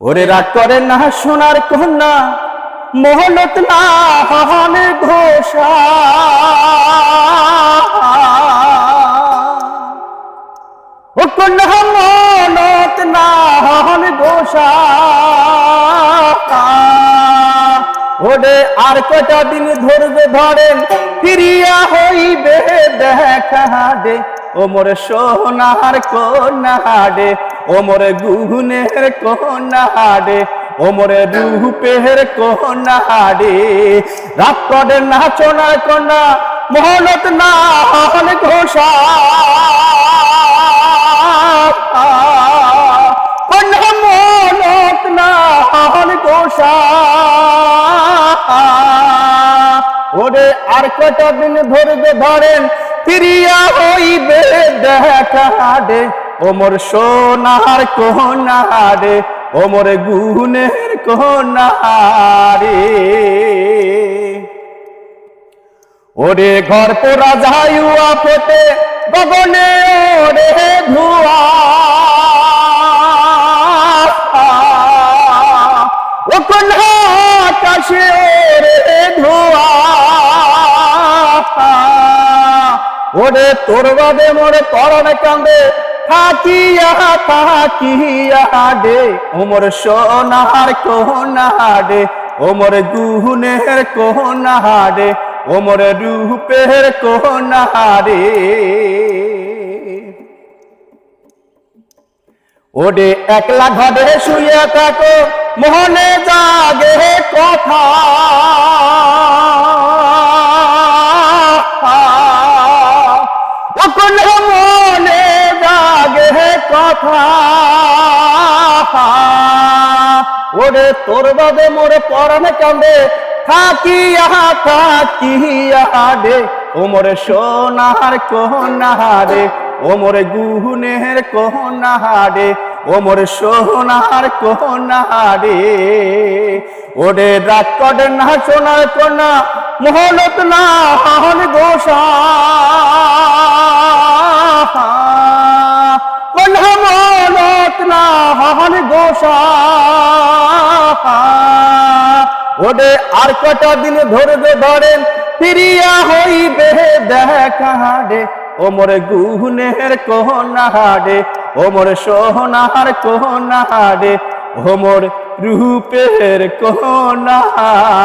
ওরে রাগ করে না সোনার কন্যা মোহনত না ঘোষা। ও কন্যা না হন ঘোষা। ওরে আর কটা দিন ধরবে ধরেন ফিরিয়া হইবে দেখা দে ও মোরে সোনার কোনাডে ও মোরে গুহনের কোনাডে ও মোরে রূপের কোনাডে রাত করে নাচনার কন্যা মনত না ঘোষা ওরে আর কটা দিন ধরবে ধরেন, ফিরিয়া হইবে দেখা ওমর সোনার কোনারে, ওমর গুনের কোনারে। ওরে ঘর পোড়া যাইয়া ফোটে, গগনে ওরে ধুয়া। ও আকাশে ওরে ধোয়া। ওরে তোর বাদে মোরে করণে কান্দে থাকিয়া থাকিয়া ডে ওমর সোনার কোনাডে ওমর গুহনের কোনাডে ওমর রূপের কোনারে ওরে একলা ঘরে শুয়ে থাকো মোহনে জাগে কথা কথা। ওরে তোর বাদে মোরে পরানে কান্দে, থাকিয়া থাকিয়া ডে ও মোরে সোনার কোনারে ও মোরে গুহনের কোনারে ও মোরে সোনার কোনারে ওরে রাগ করে না সোনার কোনা মোহনত না হন গোসা ওরে আর কটা দিন ধরবে ধরেন, ফিরিয়া হইবে দেখা ও মোরে গুহনের কোহনাডে ও মোরে সোহনার কোহনাডে ও মোর রূপের কোহনারে